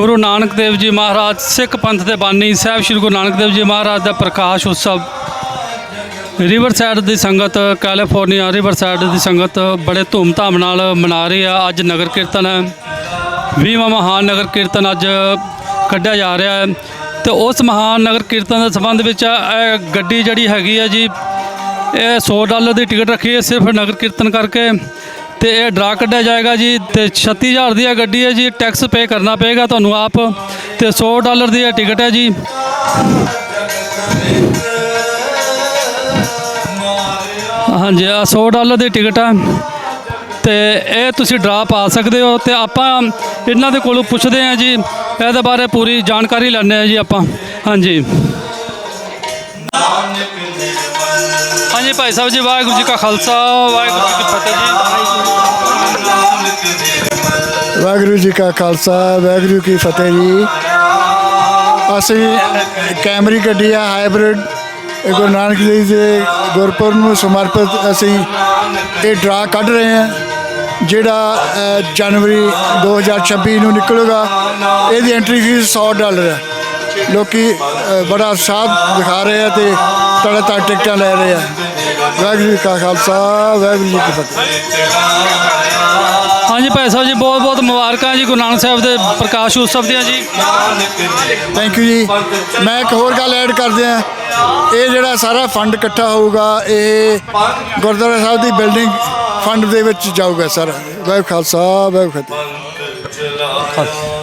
ਗੁਰੂ ਨਾਨਕ ਦੇਵ ਜੀ ਮਹਾਰਾਜ, ਸਿੱਖ ਪੰਥ ਦੇ ਬਾਨੀ ਸਾਹਿਬ ਸ੍ਰੀ ਗੁਰੂ ਨਾਨਕ ਦੇਵ ਜੀ ਮਹਾਰਾਜ ਦਾ ਪ੍ਰਕਾਸ਼ ਉਤਸਵ। ਰਿਵਰ ਸਾਈਡ ਦੀ ਸੰਗਤ, ਕੈਲੀਫੋਰਨੀਆ ਰਿਵਰ ਸਾਈਡ ਦੀ ਸੰਗਤ ਬੜੇ ਧੂਮਧਾਮ ਨਾਲ ਮਨਾ ਰਹੀ ਆ। ਅੱਜ ਨਗਰ ਕੀਰਤਨ ਹੈ। 20ਵਾਂ ਮਹਾਨ ਨਗਰ ਕੀਰਤਨ ਅੱਜ ਕੱਢਿਆ ਜਾ ਰਿਹਾ ਹੈ। ਤੇ ਉਸ ਮਹਾਨ ਨਗਰ ਕੀਰਤਨ ਦੇ ਸੰਬੰਧ ਵਿੱਚ ਇਹ ਗੱਡੀ ਜਿਹੜੀ ਹੈਗੀ ਹੈ ਜੀ ਇਹ 100 ਡਾਲਰ ਦੀ ਟਿਕਟ ਰੱਖੀ ਹੈ ਸਿਰਫ ਨਗਰ ਕੀਰਤਨ ਕਰਕੇ ਤੇ ਇਹ ਡਰਾ ਕੱਢਿਆ ਜਾਏਗਾ ਜੀ ਤੇ 36000 ਦੀ ਇਹ ਗੱਡੀ ਹੈ ਜੀ ਟੈਕਸ ਪੇ ਕਰਨਾ ਪਏਗਾ ਤੁਹਾਨੂੰ ਆਪ ਤੇ 100 ਡਾਲਰ ਦੀ ਇਹ ਟਿਕਟ ਹੈ ਜੀ। ਹਾਂਜੀ ਆ 100 ਡਾਲਰ ਦੀ ਟਿਕਟ ਹੈ ਤੇ ਇਹ ਤੁਸੀਂ ਡਰਾ ਪਾ ਸਕਦੇ ਹੋ ਤੇ ਆਪਾਂ ਇਹਨਾਂ ਦੇ ਕੋਲੋਂ ਪੁੱਛਦੇ ਹਾਂ ਜੀ, ਇਹਦੇ ਬਾਰੇ ਪੂਰੀ ਜਾਣਕਾਰੀ ਲੈਣੇ ਆ ਜੀ ਆਪਾਂ। ਹਾਂਜੀ। ਹਾਂਜੀ ਭਾਈ ਸਾਹਿਬ ਜੀ ਵਾਹਿਗੁਰੂ ਜੀ ਕਾ ਖਾਲਸਾ ਵਾਹਿਗੁਰੂ ਜੀ ਕੀ ਫਤਿਹ ਜੀ। ਵਾਹਿਗੁਰੂ ਜੀ ਕਾ ਖਾਲਸਾ ਵਾਹਿਗੁਰੂ ਕੀ ਫਤਿਹ ਜੀ। ਅਸੀਂ ਕੈਮਰੀ ਗੱਡੀ ਆ ਹਾਈਬ੍ਰਿਡ ਗੁਰੂ ਨਾਨਕ ਦੇਵ ਜੀ ਦੇ ਗੁਰਪੁਰਬ ਨੂੰ ਸਮਰਪਿਤ ਅਸੀਂ ਇਹ ਡਰਾ ਕੱਢ ਰਹੇ ਹਾਂ ਜਿਹੜਾ ਅ, ਜਨਵਰੀ 2026 ਨੂੰ ਨਿਕਲੇਗਾ। ਇਹਦੀ ਐਂਟਰੀ ਫੀਸ 100 ਡਾਲਰ ਹੈ। ਲੋਕੀ ਬੜਾ ਉਤਸ਼ਾਹ ਦਿਖਾ ਰਹੇ ਆ ਤੇ ਤੜੇ ਤੜ ਟਿਕਟਾਂ ਲੈ ਰਹੇ ਆ। ਵਾਹਿਗੁਰੂ ਜੀ ਕਾ ਖਾਲਸਾ ਵਾਹਿਗੁਰੂ ਜੀ ਕੀ ਫਤਿਹ। ਹਾਂਜੀ ਭਾਈ ਸਾਹਿਬ ਜੀ ਬਹੁਤ ਬਹੁਤ ਮੁਬਾਰਕਾਂ ਜੀ ਗੁਰੂ ਨਾਨਕ ਸਾਹਿਬ ਦੇ ਪ੍ਰਕਾਸ਼ ਉਤਸਵ ਦੀਆਂ ਜੀ। ਥੈਂਕ ਯੂ ਜੀ। ਮੈਂ ਇੱਕ ਹੋਰ ਗੱਲ ਐਡ ਕਰਦੇ ਆ ਇਹ ਜਿਹੜਾ ਸਾਰਾ ਫੰਡ ਇਕੱਠਾ ਹੋਊਗਾ ਇਹ ਗੁਰਦੁਆਰਾ ਸਾਹਿਬ ਦੀ ਬਿਲਡਿੰਗ ਫੰਡ ਦੇ ਵਿੱਚ ਜਾਊਗਾ ਸਰ। ਵਾਹਿਗੁਰੂ ਖਾਲਸਾ ਵਾਹਿਗੁਰੂ ਫਤਿਹ।